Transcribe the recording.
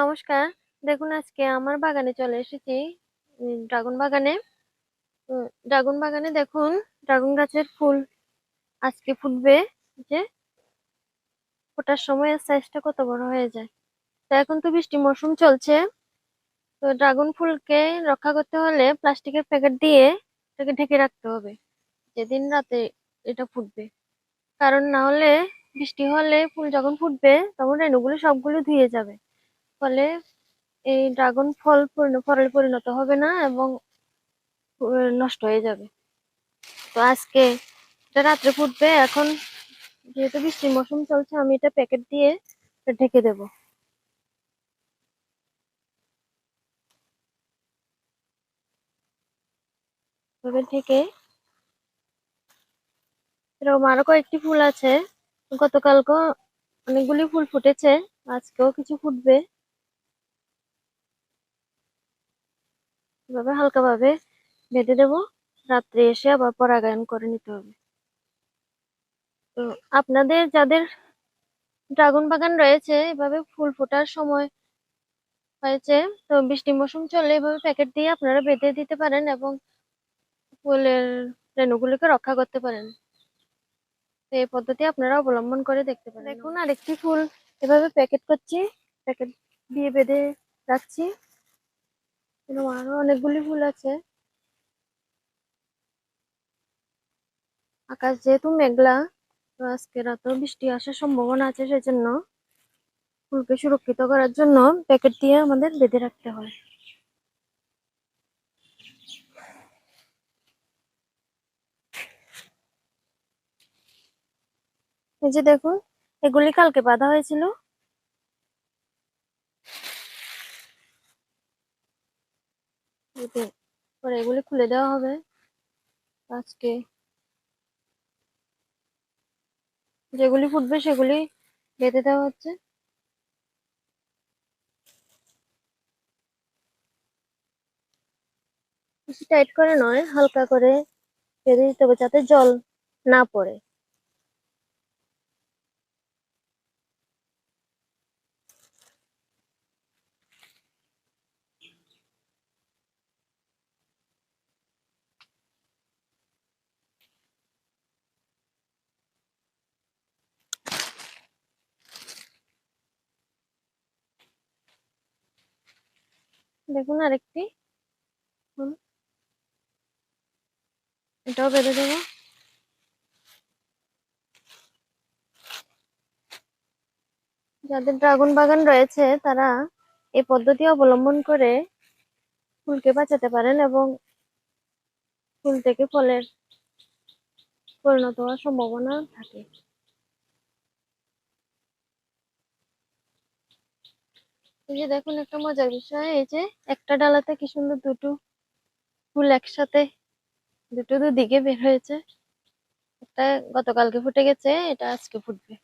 নমস্কার। দেখুন, আজকে আমার বাগানে চলে এসেছি। ড্রাগন বাগানে। ড্রাগন বাগানে দেখুন, ড্রাগন গাছের ফুল আজকে ফুটবে যে ফোটার সময় সাইজটা কত বড় হয়ে যায়। তো এখন তো বৃষ্টি মৌসুম চলছে। তো ড্রাগন ফুলকে রক্ষা করতে হলে প্লাস্টিকের প্যাকেট দিয়ে এটাকে ঢেকে রাখতে হবে। যেদিন রাতে এটা ফুটবে। কারণ না হলে বৃষ্টি হলে ফুল যখন ফুটবে, তখন রেণুগুলো সবগুলো ধুয়ে যাবে। ফলে এই ড্রাগন ফল ফলে পরিণত হবে না এবং নষ্ট হয়ে যাবে। তো আজকে এটা রাত্রে ফুটবে, এখন যেহেতু বৃষ্টির মৌসুম চলছে, আমি এটা প্যাকেট দিয়ে ঢেকে দেবো। ঢেকে এরকম আরও কয়েকটি ফুল আছে। গতকালকে অনেকগুলি ফুল ফুটেছে, আজকেও কিছু ফুটবে। এভাবে হালকা ভাবে বেঁধে দেবো। রাত্রে এসে আবার পরাগায়ন করে নিতে হবে। তো আপনাদের যাদের ড্রাগন বাগান রয়েছে, এভাবে ফুল ফোটার সময় হয়েছে, তো বৃষ্টি মৌসুম চলে এভাবে প্যাকেট দিয়ে আপনারা বেঁধে দিতে পারেন এবং ফুলের রেণুগুলিকে রক্ষা করতে পারেন। তো এই পদ্ধতি আপনারা অবলম্বন করে দেখতে পারেন। দেখুন, আরেকটি ফুল এভাবে প্যাকেট করছি, প্যাকেট দিয়ে বেঁধে রাখছি। এরকম আরও অনেকগুলি ফুল আছে। আকাশ যেহেতু মেঘলা, তো আজকে রাতেও বৃষ্টি আসার সম্ভাবনা আছে সেজন্য ফুলকে সুরক্ষিত করার জন্য প্যাকেট দিয়ে আমাদের বেঁধে রাখতে হয়। এই যে দেখুন, এগুলি কালকে বাঁধা হয়েছিল। এতে পরে এগুলি খুলে দেওয়া হবে আজকে। যেগুলি ফুটবে সেগুলি বেঁধে দেওয়া হচ্ছে। টাইট করে নয়, হালকা করে বেঁধে দিতে হবে যাতে জল না পড়ে। দেখুন আরেকটি। এটাও বেঁধে দেবো। যাদের ড্রাগন বাগান রয়েছে, তারা এই পদ্ধতি অবলম্বন করে ফুলকে বাঁচাতে পারেন এবং ফুল থেকে ফলের পরিণত হওয়ার সম্ভাবনা থাকে। এই যে দেখুন, একটা মজার বিষয়, এই যে একটা ডালাতে কি সুন্দর দুটো ফুল একসাথে, দুটো দুদিকে বের হয়েছে। একটা গতকালকে ফুটে গেছে, এটা আজকে ফুটবে।